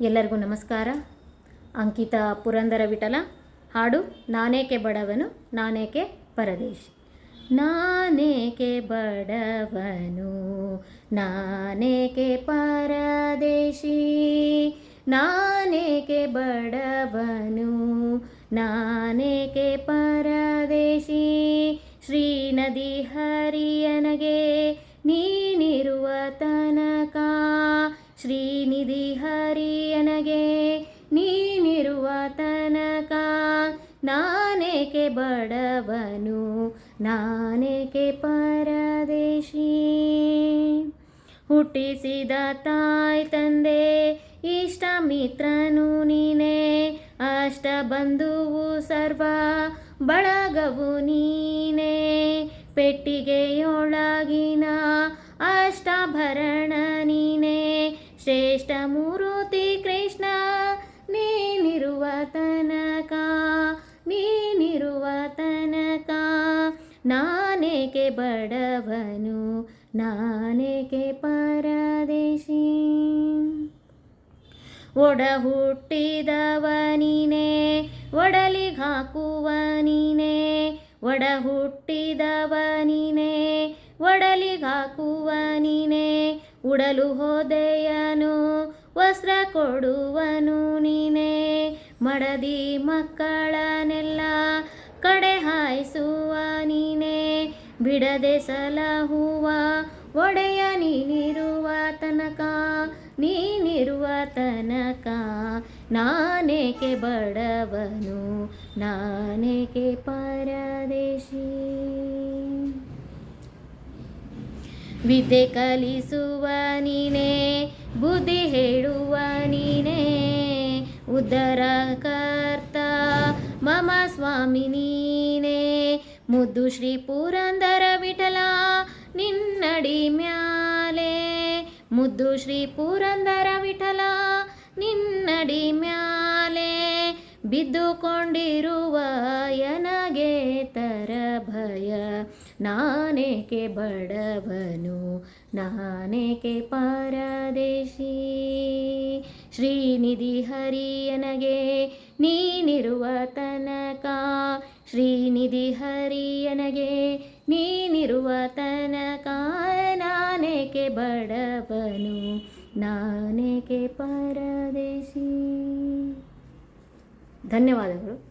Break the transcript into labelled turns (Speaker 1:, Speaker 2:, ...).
Speaker 1: ಎಲ್ಲರಿಗೂ ನಮಸ್ಕಾರ. ಅಂಕಿತ ಪುರಂದರ ವಿಠಲ ಹಾಡು, ನಾನೇಕೆ ಬಡವನು, ನಾನೇಕೆ ಪರದೇಶಿ. ನಾನೇಕೆ ಬಡವನು, ನಾನೇಕೆ ಪರದೇಶಿ. ನಾನೇಕೆ ಬಡವನು, ನಾನೇಕೆ ಪರದೇಶಿ. ಶ್ರೀನದಿ ಹರಿಯನಗೆ ನೀನಿರುವ ತನಕ, ಶ್ರೀನಿಧಿ ಹರಿಯನಗೆ ನೀನಿರುವ ತನಕ ನಾನೇಕೆ ಬಡವನು, ನಾನೇಕೆ ಪರದೇಶಿ? ಹುಟ್ಟಿಸಿದ ತಾಯಿ ತಂದೆ ಇಷ್ಟ ಮಿತ್ರನು ನೀನೇ. ಅಷ್ಟ ಬಂಧುವು ಸರ್ವ ಬಳಗವು ನೀನೇ. ಪೆಟ್ಟಿಗೆಯೊಳಗಿನ ಅಷ್ಟಭರಣ ನೀನೇ. ಶ್ರೇಷ್ಠ ಮೂರುತಿ ನಾನೇಕೆ ಬಡವನು, ನಾನೇಕೆ ಪರದೇಶಿ? ಒಡ ಹುಟ್ಟಿದವನಿನೇ ಒಡಲಿ ಒಡಲಿಗಾಕುವ ನೀನೇ ಒಡ ಹುಟ್ಟಿದವನಿನೇ ಒಡಲಿಗಾಕುವ ಉಡಲು ಹೋದೆಯನು, ವಸ್ತ್ರ ಕೊಡುವನು ನೀನೇ, ಮಡದಿ ಮಕ್ಕಳನೆಲ್ಲ ಕಡೆ ಹಾಯಿಸುವ ನೀನೇ ಬಿಡದೆ ಸಲಹುವ ಒಡೆಯ ನೀನಿರುವ ತನಕ ನೀನಿರುವ ತನಕ. ನಾನೇಕೆ ಬಡವನು, ನಾನೇಕೆ ಪರದೇಶಿ? ವಿದ್ಯೆ ಕಲಿಸುವ ನೀನೇ, ಬುದ್ಧಿ ಹೇಳುವ ನೀನೇ. ಉದರ ಕರ್ತ ಮಮ ಸ್ವಾಮಿ ನೀನೇ. ಮುದ್ದು ಶ್ರೀ ಪುರಂದರ ವಿಠಲ, ನಿನ್ನಡಿ ಮ್ಯಾಲೆ. ಮುದ್ದು ಶ್ರೀ ಪುರಂದರ ವಿಠಲ, ನಿನ್ನಡಿ ಮ್ಯಾಲೆ. ಬಿದ್ದುಕೊಂಡಿರುವ ಯನಗೆ ತರ ಭಯ. ನಾನೇಕೆ ಬಡವನು, ನಾನೇಕೆ ಪರದೇಶಿ. ಶ್ರೀನಿಧಿ ಹರಿಯನಗೆ ನೀನಿರುವ ಶ್ರೀನಿಧಿ ಹರಿಯನಗೆ ನೀನಿರುವ ತನಕ ನಾನೇಕೆ ಬಡವನು ನಾನೇಕೆ ಪರದೇಶಿ? ಧನ್ಯವಾದಗಳು.